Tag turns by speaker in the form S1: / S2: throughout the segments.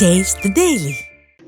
S1: Taste the Daily.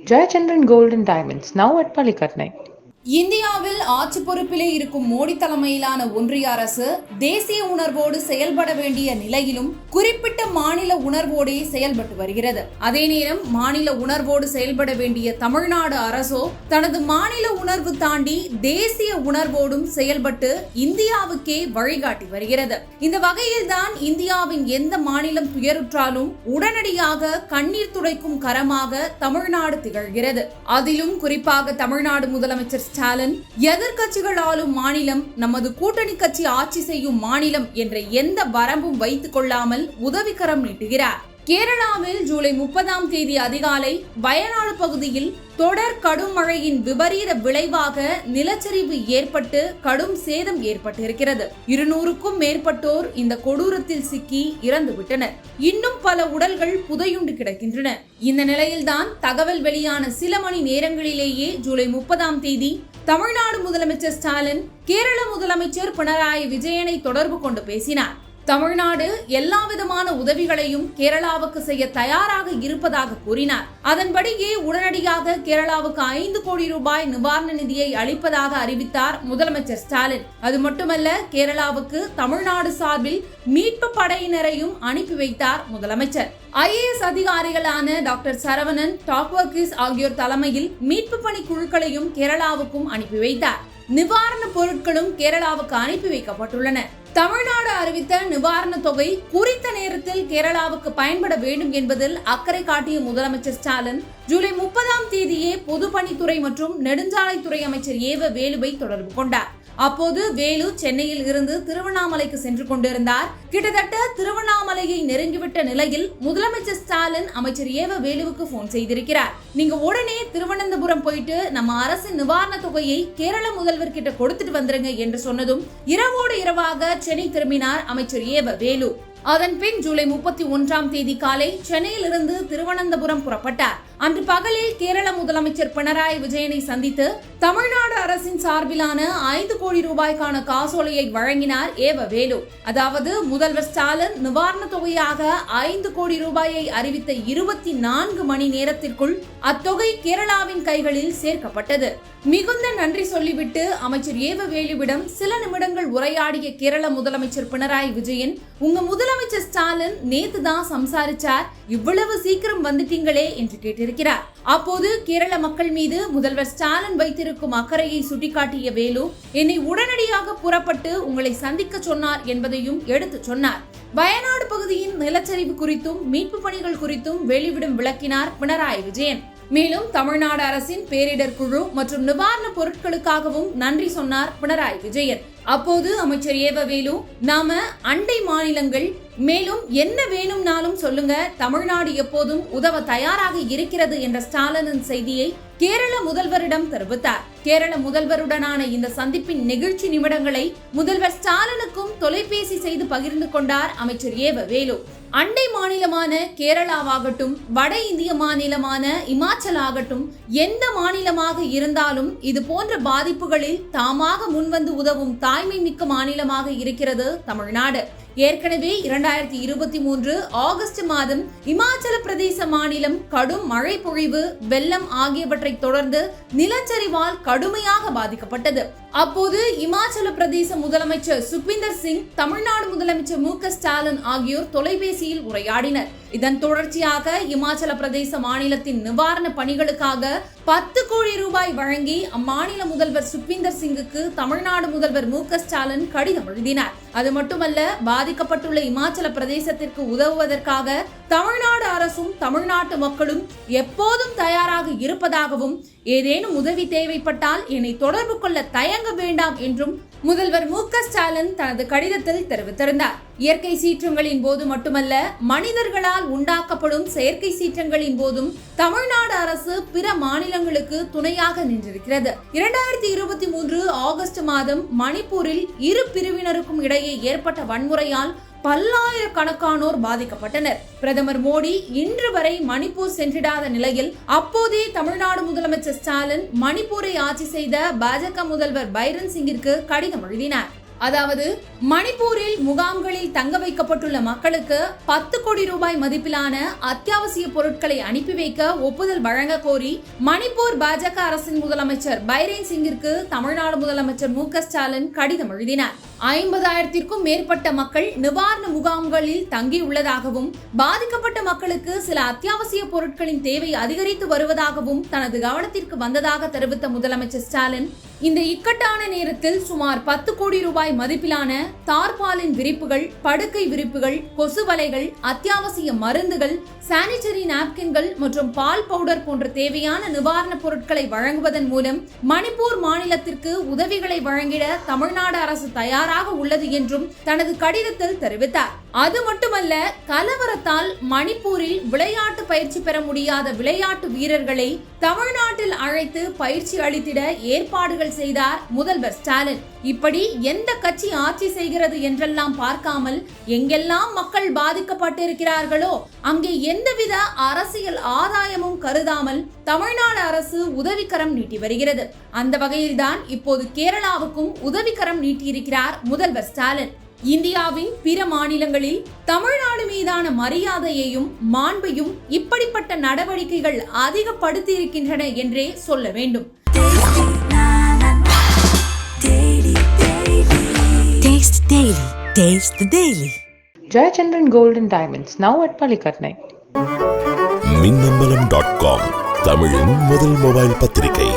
S2: Jayachandran Gold and Diamonds, now at Palikatnai.
S3: இந்தியாவில் ஆட்சி பொறுப்பிலே இருக்கும் மோடி தலைமையிலான ஒன்றிய அரசு தேசிய உணர்வோடு செயல்பட வேண்டிய நிலையிலும் குறிப்பிட்ட மாநில உணர்வோடே செயல்பட்டு வருகிறது. அதே நேரம் மாநில உணர்வோடு செயல்பட வேண்டிய தமிழ்நாடு அரசோ தனது மாநில உணர்வு தாண்டி தேசிய உணர்வோடும் செயல்பட்டு இந்தியாவுக்கே வழிகாட்டி வருகிறது. இந்த வகையில்தான் இந்தியாவின் எந்த மாநிலம் துயருற்றாலும் உடனடியாக கண்ணீர் துடைக்கும் கரமாக தமிழ்நாடு திகழ்கிறது. அதிலும் குறிப்பாக தமிழ்நாடு முதலமைச்சர் ஸ்டாலின் எதிர்கட்சிகள் ஆளும் மாநிலம் நமது கூட்டணி கட்சி ஆட்சி செய்யும் மாநிலம் என்ற எந்த வரம்பும் வைத்துக் கொள்ளாமல் உதவிக்கரம் நீட்டுகிறார். கேரளாவில் ஜூலை முப்பதாம் தேதி அதிகாலை வயநாடு பகுதியில் தொடர் கடும் மழையின் விபரீத விளைவாக நிலச்சரிவு ஏற்பட்டு கடும் சேதம் ஏற்பட்டிருக்கிறது. இருநூறுக்கும் மேற்பட்டோர் இந்த கொடூரத்தில் சிக்கி இறந்துவிட்டனர். இன்னும் பல உடல்கள் புதையுண்டு கிடக்கின்றன. இந்த நிலையில்தான் தகவல் வெளியான சில மணி நேரங்களிலேயே ஜூலை முப்பதாம் தேதி தமிழ்நாடு முதலமைச்சர் ஸ்டாலின் கேரள முதலமைச்சர் பினராயி விஜயனை தொடர்பு கொண்டு பேசினார். தமிழ்நாடு எல்லா விதமான உதவிகளையும் கேரளாவுக்கு செய்ய தயாராக இருப்பதாக கூறினார். அதன்படியே உடனடியாக கேரளாவுக்கு ஐந்து கோடி ரூபாய் நிவாரண நிதியை அளிப்பதாக அறிவித்தார் முதலமைச்சர் ஸ்டாலின். அது மட்டுமல்ல கேரளாவுக்கு தமிழ்நாடு சார்பில் மீட்பு படையினரையும் அனுப்பி வைத்தார் முதலமைச்சர். ஐஏஎஸ் அதிகாரிகளான டாக்டர் சரவணன் டாக்வர்கிஸ் ஆகியோர் தலைமையில் மீட்பு பணி குழுக்களையும் கேரளாவுக்கும் அனுப்பி வைத்தார். நிவாரண பொருட்களும் கேரளாவுக்கு அனுப்பி வைக்கப்பட்டுள்ளன. தமிழ்நாடு அறிவித்த நிவாரண தொகை குறித்த நேரத்தில் கேரளாவுக்கு பயன்பட வேண்டும் என்பதில் அக்கறை காட்டிய முதலமைச்சர் ஸ்டாலின் ஜூலை முப்பதாம் தேதியே பொதுப்பணித்துறை மற்றும் நெடுஞ்சாலைத்துறை அமைச்சர் ஏவ வேலுவை தொடர்பு கொண்டார். அப்போது வேலு சென்னையில் இருந்து திருவண்ணாமலைக்கு சென்று கொண்டிருந்தார். கிட்டத்தட்ட திருவண்ணாமலையை நெருங்கிவிட்ட நிலையில் முதலமைச்சர் ஸ்டாலின் அமைச்சர் ஏவ வேலுவுக்கு போன் செய்திருக்கிறார். நீங்க உடனே திருவனந்தபுரம் போயிட்டு நம்ம அரசின் நிவாரண தொகையை கேரள முதல்வர் கிட்ட கொடுத்துட்டு வந்துருங்க என்று சொன்னதும் இரவோடு இரவாக சென்னை திரும்பினார் அமைச்சர் ஏவ வேலு. அதன் பின் ஜூலை முப்பத்தி ஒன்றாம் தேதி காலை சென்னையில் இருந்து திருவனந்தபுரம் புறப்பட்டார். அன்று பகலில் கேரள முதலமைச்சர் பினராயி விஜயனை சந்தித்து தமிழ்நாடு அரசின் சார்பிலான ஐந்து கோடி ரூபாய்க்கான காசோலையை வழங்கினார் ஏவ வேலு. அதாவது முதல்வர் ஸ்டாலின் நிவாரண தொகையாக ஐந்து கோடி ரூபாயை அறிவித்த இருபத்தி நான்கு மணி நேரத்திற்குள் அத்தொகை கேரளாவின் கைகளில் சேர்க்கப்பட்டது. மிகுந்த நன்றி சொல்லிவிட்டு அமைச்சர் ஏவ வேலுவிடம் சில நிமிடங்கள் உரையாடிய கேரள முதலமைச்சர் பினராயி விஜயன் உங்க முதலமைச்சர் ஸ்டாலின் நேத்து தான் சம்சாரிச்சார். இவ்வளவு சீக்கிரம் வந்துட்டீங்களே என்று கேட்டிருக்கிறார். அப்போது கேரள மக்கள் மீது முதல்வர் ஸ்டாலின் வைத்திருக்கும் அக்கறையை சுட்டிக்காட்டிய வேலு என்னை உடனடியாக புறப்பட்டு உங்களை சந்திக்க சொன்னார் என்பதையும் எடுத்து சொன்னார். வயநாடு பகுதியின் நிலச்சரிவு குறித்தும் மீட்பு பணிகள் குறித்தும் வெளிவிடும் விளக்கினார் பினராயி விஜயன். மேலும் தமிழ்நாடு அரசின் பேரிடர் குழு மற்றும் நிவாரணப் பொருட்களுக்காகவும் நன்றி சொன்னார் பினராயி விஜயன். அப்போது அமைச்சர் ஏவவேலு நாம அண்டை மாநிலங்கள் மேலும் என்ன வேணும்னாலும் சொல்லுங்க. தமிழ்நாடு எப்போதும் உதவ தயாராக இருக்கிறது என்ற ஸ்டாலினின் செய்தியை கேரள முதல்வரிடம் தெரிவித்தார். கேரள முதல்வருடனான இந்த சந்திப்பின் நிகழ்ச்சி நிமிடங்களை முதல்வர் ஸ்டாலினுக்கும் தொலைபேசி செய்து பகிர்ந்து கொண்டார் அமைச்சர் ஏவ வேலு அண்டை மாநிலமான கேரளாவாகட்டும் வட இந்திய மாநிலமான இமாச்சல் ஆகட்டும் எந்த மாநிலமாக இருந்தாலும் இது போன்ற பாதிப்புகளில் தாமாக முன்வந்து உதவும் தாய்மை மிக்க மாநிலமாக இருக்கிறது தமிழ்நாடு. ஏற்கனவே இரண்டாயிரத்தி இருபத்தி மூன்று ஆகஸ்ட் மாதம் இமாச்சல பிரதேச மாநிலம் கடும் மழை பொழிவு வெள்ளம் ஆகியவற்றை தொடர்ந்து நிலச்சரிவால் கடுமையாக பாதிக்கப்பட்டது. அப்போது இமாச்சல பிரதேச முதலமைச்சர் சுக்விந்தர் சிங் தமிழ்நாடு முதலமைச்சர் மு க ஸ்டாலின் ஆகியோர் தொலைபேசியில் உரையாடினர். இதன் தொடர்ச்சியாக இமாச்சல பிரதேச மாநிலத்தின் நிவாரண பணிகளுக்காக பத்து கோடி ரூபாய் வழங்கி அம்மாநில முதல்வர் சுக்விந்தர் சிங்குக்கு தமிழ்நாடு முதல்வர் மு க ஸ்டாலின் கடிதம் எழுதினார். அது மட்டுமல்ல பாதிக்கப்பட்டுள்ள இமாச்சல பிரதேசத்திற்கு உதவுவதற்காக தமிழ்நாடு அரசும் தமிழ்நாட்டு மக்களும் எப்போதும் தயாராக இருப்பதாகவும் ஏதேனும் உதவி தேவைப்பட்டால் என்னை தொடர்பு கொள்ள தயங்க வழங்க வேண்டாம் என்றும் முதல்வர் மு க ஸ்டாலின் தனது கடிதத்தில் தெரிவித்திருந்தார். இயற்கை சீற்றங்களின் போது மட்டுமல்ல மனிதர்களால் உண்டாக்கப்படும் செயற்கை சீற்றங்களின் போதும் தமிழ்நாடு அரசு பிற மாநிலங்களுக்கு துணையாக நின்றிருக்கிறது. இரண்டாயிரத்தி இருபத்தி மூன்று ஆகஸ்ட் மாதம் மணிப்பூரில் இரு பிரிவினருக்கும் இடையே ஏற்பட்ட வன்முறையால் பல்லாயிரக்கணக்கானோர் பாதிக்கப்பட்டனர். பிரதமர் மோடி இன்று வரை மணிப்பூர் சென்றிடாத நிலையில் அப்போதே தமிழ்நாடு முதலமைச்சர் ஸ்டாலின் மணிப்பூரை ஆட்சி செய்த பாஜக முதல்வர் பைரன் சிங்கிற்கு கடிதம் எழுதினார். அதாவது மணிப்பூரில் முகாம்களில் தங்க வைக்கப்பட்டுள்ள மக்களுக்கு பத்து கோடி ரூபாய் மதிப்பிலான அத்தியாவசிய பொருட்களை அனுப்பி வைக்க ஒப்புதல் வழங்க கோரி மணிப்பூர் பாஜக அரசின் முதலமைச்சர் பைரேன் சிங்கிற்கு தமிழ்நாடு முதலமைச்சர் மு ஸ்டாலின் கடிதம் எழுதினார். ஐம்பதாயிரத்திற்கும் மேற்பட்ட மக்கள் நிவாரண முகாம்களில் தங்கியுள்ளதாகவும் பாதிக்கப்பட்ட மக்களுக்கு சில அத்தியாவசிய பொருட்களின் தேவை அதிகரித்து வருவதாகவும் தனது கவனத்திற்கு வந்ததாக தெரிவித்த முதலமைச்சர் ஸ்டாலின் இந்த இக்கட்டான நேரத்தில் சுமார் பத்து கோடி ரூபாய் மதிப்பிலான தார்பாலின் விரிப்புகள் படுக்கை விரிப்புகள் கொசு வலைகள் அத்தியாவசிய மருந்துகள் சானிட்டரி நாப்கின்கள் மற்றும் பால் பவுடர் போன்ற தேவையான நிவாரணப் பொருட்களை வழங்குவதன் மூலம் மணிப்பூர் மாநிலத்திற்கு உதவிகளை வழங்கிட தமிழ்நாடு அரசு தயாராக உள்ளது என்றும் தனது கடிதத்தில் தெரிவித்தார். அது மட்டுமல்ல கலவரத்தால் மணிப்பூரில் விளையாட்டு பயிற்சி பெற முடியாத விளையாட்டு வீரர்களை தமிழ்நாட்டில் அழைத்து பயிற்சி அளித்திட ஏற்பாடுகள் செய்தார் முதல்வர் ஸ்டாலின். இப்படி எந்த கட்சி ஆட்சி செய்கிறது என்றெல்லாம் பார்க்காமல் எங்கெல்லாம் மக்கள் பாதிக்கப்பட்டிருக்கிறார்களோ அங்கே எந்தவித அரசியல் ஆதாயமும் கருதாமல் தமிழ்நாடு அரசு உதவிக்கரம் நீட்டி வருகிறது. அந்த வகையில்தான் இப்போது கேரளாவுக்கும் உதவிக்கரம் நீட்டியிருக்கிறார் முதல்வர் ஸ்டாலின். இந்தியாவின் பிற மாநிலங்களில் தமிழ்நாடு மீதான மரியாதையையும் மாண்பையும் இப்படிப்பட்ட நடவடிக்கைகள் அதிகப்படுத்தியிருக்கின்றன என்றே சொல்ல வேண்டும்
S1: Taste Daily. Taste the Daily.
S2: Jayachandran Gold and Diamonds, now at Palikatnai.
S4: Minnambalam dot com தமிழின் முதல் மொபைல் பத்திரிகை